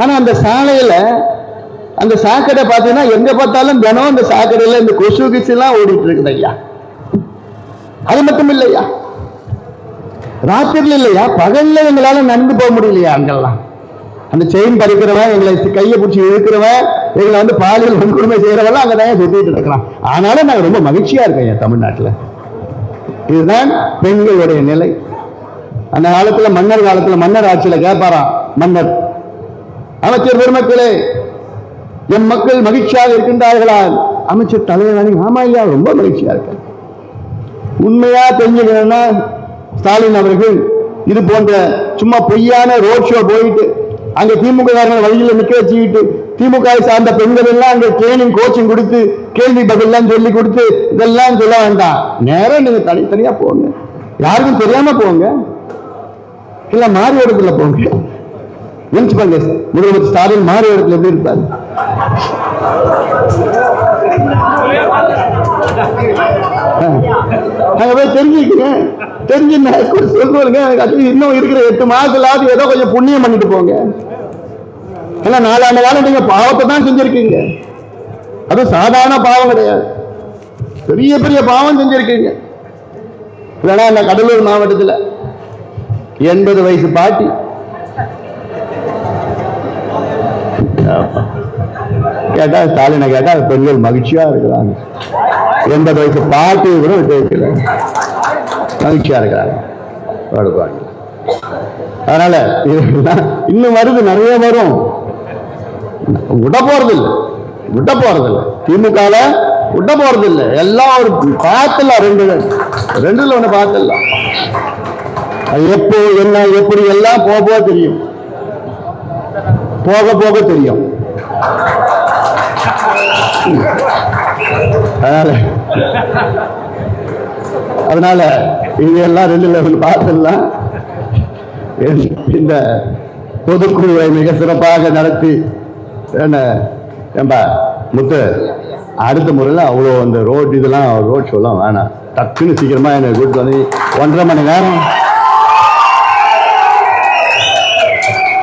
ஆனா அந்த சாலையில அந்த சாக்கடை பார்த்தீங்கன்னா எங்க பார்த்தாலும் தினம் அந்த சாக்கடையில இந்த கொசு கிசுலாம் ஓடிட்டு இருக்குது ஐயா. அது மட்டும் இல்லையா? ராத்திரில இல்லையா? பகல்ல எங்களால நடந்து போக முடியலையா அங்கெல்லாம்? அந்த செயின் பறிக்கிறவன் எங்களை கையை பிடிச்சி இழுக்கிறவன் எங்களை வந்து பாலியல் வன்கொடுமை செய்யறவெல்லாம் அங்கே தான் சுத்திட்டு இருக்கிறான். ஆனாலும் நாங்கள் ரொம்ப மகிழ்ச்சியா இருக்கோம் என் தமிழ்நாட்டில். இதுதான் பெண்களுடைய நிலை. அந்த காலத்தில் மன்னர் காலத்தில் மன்னர் ஆட்சியில் கேட்பாராம் மன்னர் அமைச்சர் பெருமக்களே என் மக்கள் மகிழ்ச்சியாக இருக்கின்றார்களா அமைச்சர் தலைவர் ஆமா ஐயா ரொம்ப மகிழ்ச்சியா இருக்க உண்மையா தெரிஞ்சுக்கணும்னா ஸ்டாலின் அவர்கள் இது போன்ற சும்மா பொய்யான ரோட் ஷோ போயிட்டு அங்க திமுக வழியில் நிக்க வச்சுக்கிட்டு திமுக சார்ந்த பெண்கள் எல்லாம் அங்க ட்ரைனிங் கோச்சிங் கொடுத்து கேள்வி பதிலாம் சொல்லி கொடுத்து இதெல்லாம் சொல்ல வேண்டாம். நேரம் நீங்க தனித்தனியா போங்க. யாருக்கும் தெரியாம போங்க. இல்ல மாறி இடத்துல போங்க. நினைச்சு பாருங்க முதலமைச்சர் ஸ்டாலின் மாறி இடத்துல எப்படி இருப்பாரு? அங்க போய் தெரிஞ்சுக்கங்க. தெரிஞ்சு சொல்லுவாங்க அது இன்னும் இருக்கிற எட்டு மாசத்துலாவது ஏதோ கொஞ்சம் புண்ணியம் பண்ணிட்டு போங்க. ஏன்னா நாலாண்டு காலம் நீங்க பாவத்தை தான் செஞ்சிருக்கீங்க. அது சாதாரண பாவம் கிடையாது. பெரிய பெரிய பாவம் செஞ்சிருக்கீங்க. இல்லைன்னா இந்த கடலூர் மாவட்டத்தில் எண்பது வயசு பாட்டி கேட்டால் கேட்டா ஸ்டாலினை கேட்டால் பெண்கள் மகிழ்ச்சியா இருக்கிறாங்க. எண்பது வயசு பாட்டு கூட விட்டு வைக்கல. மகிழ்ச்சியா இருக்கிறாங்க. பாடுபாடு. அதனால இன்னும் வருது நிறைய வரும். விட போறதில்லை. விட போறதில்லை. இல்லை விட போறது இல்லை எல்லாம் ஒரு பார்த்துல ரெண்டு ரெண்டுல ஒண்ணு பார்த்துடலாம். அது எப்போ என்ன எப்படி எல்லாம் போக போக தெரியும். போக போக தெரியும். அதனால அதனால இது எல்லாம் ரெண்டு லெவல் பார்த்துடலாம். இந்த பொதுக்குழுவை மிக சிறப்பாக நடத்தி என்ன ஏம்பா முத்து அடுத்த முறையில் அவ்வளோ அந்த ரோட் இதெல்லாம் ரோட் ஷோலாம் வேணாம். டக்குன்னு சீக்கிரமாக என்னை கூட்டு வந்து ஒன்றரை மணி நேரம்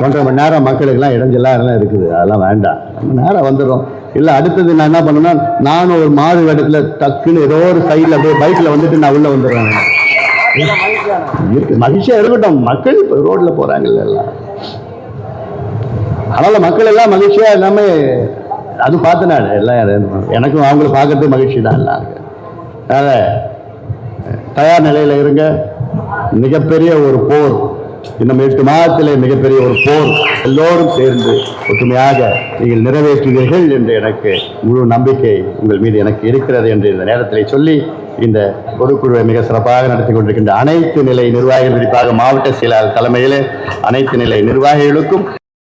ஒன்றரை மணி நேரம் மக்களுக்கெல்லாம் இடைஞ்செல்லாம் இதெல்லாம் இருக்குது. அதெல்லாம் வேண்டாம். நம்ம நேரம் வந்துடும் இல்லை அடுத்தது நான் என்ன பண்ணுன்னா நானும் ஒரு மாறு இடத்துல டக்குன்னு ஏதோ ஒரு சைடில் போய் பைக்கில் வந்துட்டு நான் உள்ளே வந்துடுறேன். இருக்கு. மகிழ்ச்சியா இருக்கட்டும். மக்கள் இப்போ ரோட்ல போறாங்கல்ல எல்லாம் அதனால மக்கள் எல்லாம் மகிழ்ச்சியா எல்லாமே அது பார்த்து நான் எல்லாம் எனக்கும் அவங்கள பார்க்கறது மகிழ்ச்சி தான் எல்லாம் அதனால தயார் நிலையில இருங்க. மிகப்பெரிய ஒரு போர். இன்னும் எட்டு மாதத்திலே மிகப்பெரிய ஒரு போர் எல்லோரும் சேர்ந்து ஒற்றுமையாக நீங்கள் நிறைவேற்றுவீர்கள் என்று எனக்கு முழு நம்பிக்கை உங்கள் மீது எனக்கு இருக்கிறது என்று இந்த நேரத்திலே சொல்லி இந்த பொதுக்குழுவை மிக சிறப்பாக நடத்தி கொண்டிருக்கின்ற அனைத்து நிலை நிர்வாகிகள் குறிப்பாக மாவட்ட செயலாளர் தலைமையிலே அனைத்து நிலை நிர்வாகிகளுக்கும்